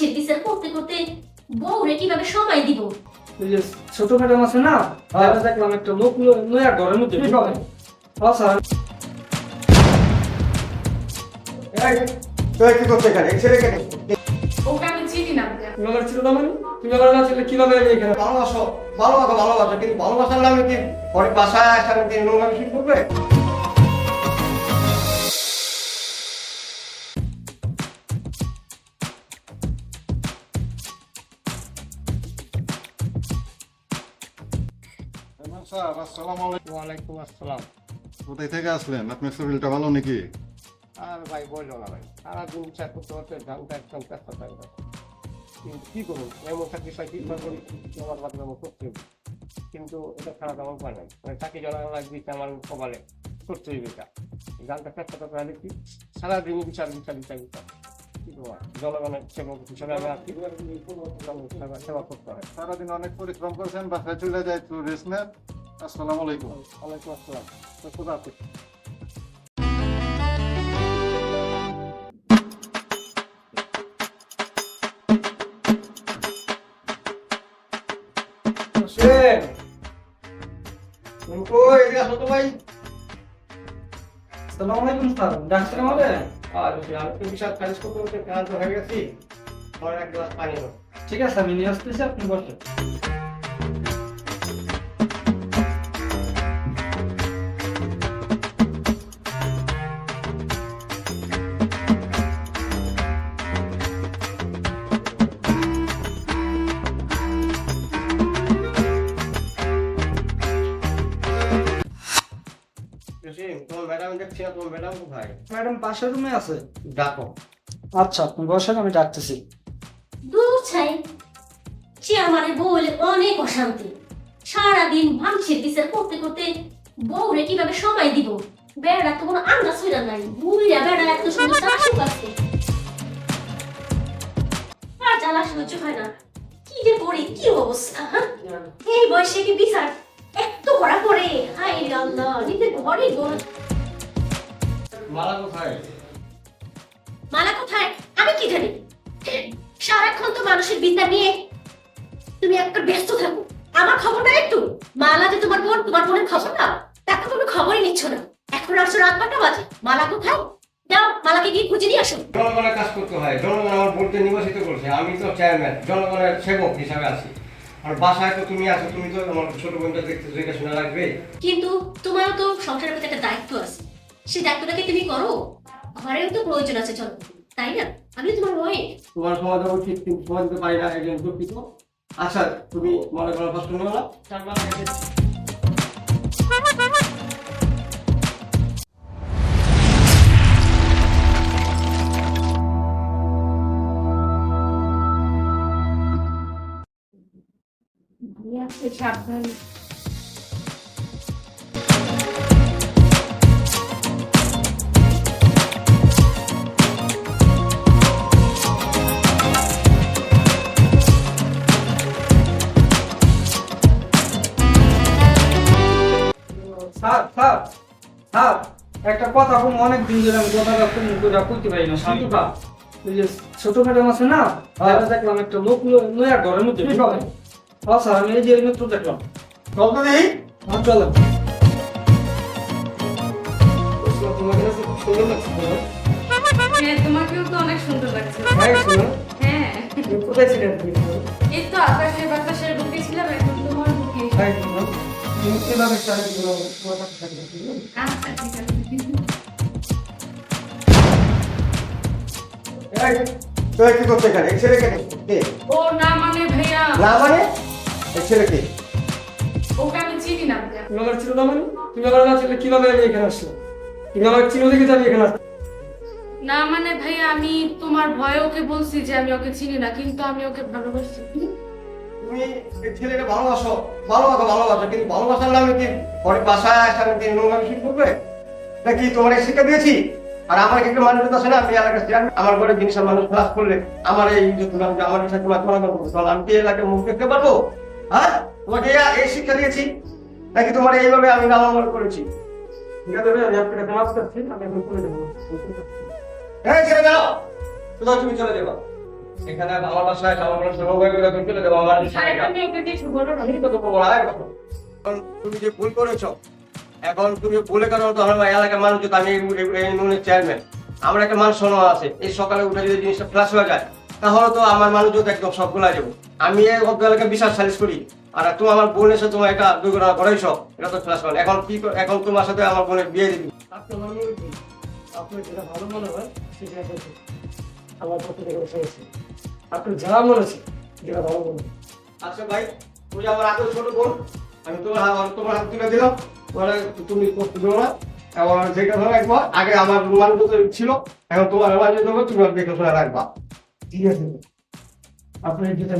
মাংসের বিচার করতে করতে বউরে কীভাবে সময় দিব? ওই যে ছোট ম্যাডাম আছে না তারা দেখলাম একটা লোক ঘরের মধ্যে। হ্যাঁ স্যার। এই, কি করতে এখানে? এই ছেলেকে ওকে আমি চিনি না ছিল না মানে? তুমি আমার না ছিল কীভাবে আমি এখানে ভালোবাসো ভালোবাসো ভালোবাসো কিন্তু ভালোবাসার নামে কি? পরে বাসায় আসার দিন নোংরামি শুরু করবে? স্যার আসসালামু আলাইকুম। ওয়ালাইকুম আসসালাম। কোথায় থেকে আসলেন? আপনার শরীরটা ভালো নাকি? আর ভাই বলল না ভাই। সারাদিন বিচার করতে করতে ধানটা একদম ব্যস্ত থাকবে কিন্তু কি করুন এমন চাকরি পাই কি করব আমার মাধ্যমে আমার করতে হবে। কিন্তু এটা খারাপ আমার উপায় নাই। মানে চাকরি জনা লাগবে আমার কপালে করতে হইবে এটা। গানটা চেষ্টা করতে হলে কি সারাদিন বিচার বিচার বিচার বিচার। কি করব? আর? জনগণের সেবক হিসাবে সেবা করতে হয় সারাদিন অনেক পরিশ্রম করেছেন বাসায় চলে যায় রেস্ট নেন। আসসালামু আলাইকুম। ওয়ালাইকুম আসসালাম। তো খোদা হাফেজ। ডাক্তার আমাদের? আর ওই আমি তো বিশাল কাজ করতে করতে হয়ে গেছি। পরে এক গ্লাস পানি ঠিক আছে আমি নিয়ে আসতেছি আপনি বসেন। তোমার দেখছি না, তোমার ম্যাডাম কোথায়? ম্যাডাম পাশের রুমে আছে? ডাকো। আচ্ছা আপনি বসেন আমি ডাকতেছি। দূর ছাই অনেক অশান্তি। সারাদিন মাংসের বিচার করতে করতে বউরে কীভাবে সময় দিব? বেড়া তো কোনো আন্দাজ হইরা নাই। বুড়িয়া বেড়া এত সুন্দর চাষু আছে। আর জ্বালা সহ্য হয় না। কি যে করি কি অবস্থা হ্যাঁ? এই বয়সে কি বিচার? এত করা করে? হাই রে আল্লাহ নিজের ঘরে গরু মালা কোথায়? মালা কোথায়? আমি কি জানি? সারাক্ষণ তো মানুষের বিদ্যা নিয়ে তুমি একটা ব্যস্ত থাকো। আমার খবর না একটু। মালা যে তোমার বোন তোমার বোনের খবর না? তাকে কোনো খবরই নিচ্ছ না। এখন আসছো রাত বারোটা বাজে। মালা কোথায়? যাও মালাকে গিয়ে খুঁজে নিয়ে আসো। জনগণের কাজ করতে হয়। জনগণ আমার ভোটকে নির্বাচিত করছে। আমি তো চেয়ারম্যান জনগণের সেবক হিসাবে আছি। আর বাসায় তো তুমি আছো তুমি তো আমার ছোট বোনটা দেখতে দেখে শোনা লাগবে। কিন্তু তোমারও তো সংসারের প্রতি একটা দায়িত্ব আছে। সেই দায়িত্বটাকে তুমি করো? ঘরেও তো প্রয়োজন আছে চলো। তাই না? আমি তোমার ওয়াইফ তোমার সমাজ আমি ঠিক ঠিক সমাজ দিতে পারি না একজন দুঃখিত। আচ্ছা তুমি মনে করো কষ্ট নিও না সাবধান। স্যার স্যার স্যার একটা কথা খুব অনেক দিন ধরে আমি কথাটা খুব করে কইতে পারি না শান্তটা ওই যে ছোট ম্যাডাম আছে না তারা দেখলাম একটা লোক লো- ঘরের মধ্যে ঢুকাবে। হ্যাঁ স্যার আমি এই যে এই দেখলাম। চল তো দেখি। হ্যাঁ সুন্দর লাগছে। হ্যাঁ তোমাকেও তো অনেক সুন্দর লাগছে। হ্যাঁ শোনো। হ্যাঁ। কোথায় ছিলেন এই তো আকাশের বাতাসের বুকে ছিলাম এখন তোমার বুকে হ্যাঁ, চালে আচ্ছা ঠিক আছে। এই, কি করতে এখানে? এই ছেলেকে কে? ও না মানে ভাইয়া। না মানে? এই ছেলেকে ওকে আমি চিনি না ভাইয়া। তুমি আমার ছিল না মানে? তুমি আমার না ছিল কীভাবে আমি এখানে আসলো তুমি আমার চিনো দেখে আমি এখানে আসলাম না মানে ভাইয়া আমি তোমার ভয়ে ওকে বলছি যে আমি ওকে চিনি না কিন্তু আমি ওকে ভালোবাসি। তুমি এই ছেলেকে ভালোবাসো ভালোবাসো ভালোবাসো, কিন্তু ভালোবাসার নামে কি পরে বাসায় আসার দিন নোংরামি শুরু করবে? নাকি তোমার শিক্ষা দিয়েছি? আর আমার একটা মানুষ আছে না, আমি এলাকার চেয়ারম্যান আমার ঘরে জিনিসের মানুষ ক্লাস করলে আমার এই নাম যে আমার সাথে তোমার তোমার করব। আমি কি এলাকার মুখ দেখতে পারব? হ্যাঁ? তোমাকে এই- শিক্ষা দিয়েছি। নাকি তোমার এইভাবে আমি লালন করেছি? ঠিক আছে আমি আপনাকে মাফ করছি, আমি এখন করে দেবো। এই ছেড়ে দাও। তুমি চলে যাবা। করে তুমি চলে তুমি ওকে কিছু বলো না। আমি তো তোকে বলা কথা। তুমি যে ভুল করেছ এখন তুমি ভুলে কারণ এলাকার মানুষ আমি এই- ইউনিয়নের চেয়ারম্যান আমার একটা মান সম্মান আছে। এই সকালে উঠে যদি জিনিসটা ফ্লাশ হয়ে যায় তাহলে তো আমার মানুষ যত একদম সবগুলা যাব। আমি এই বিশাল সালিশ করি। আর তুমি আমার বোন এসে তোমার একটা দুর্ঘটনা করাইছ এটা তো ফ্লাশ এখন কি এখন তোমার সাথে আমার বোনের বিয়ে দিবি? আপনার যেটা ভালো মনে হয় সেটা আমার পক্ষ থেকে বসে আপনি যা মনে আছে যেটা ভালো বলুন আচ্ছা ভাই তুমি আমার আগে ছোট বোন আমি তোমার হাত তোমার হাত তুলে দিলাম। পরে তুমি করতে দেবো না। এবার যেটা ধরো একবার আগে আমার রুমাল ছিল এখন তোমার রুমাল দেবো তুমি দেখে শুনে রাখবা। ঠিক আছে আপনি যেটা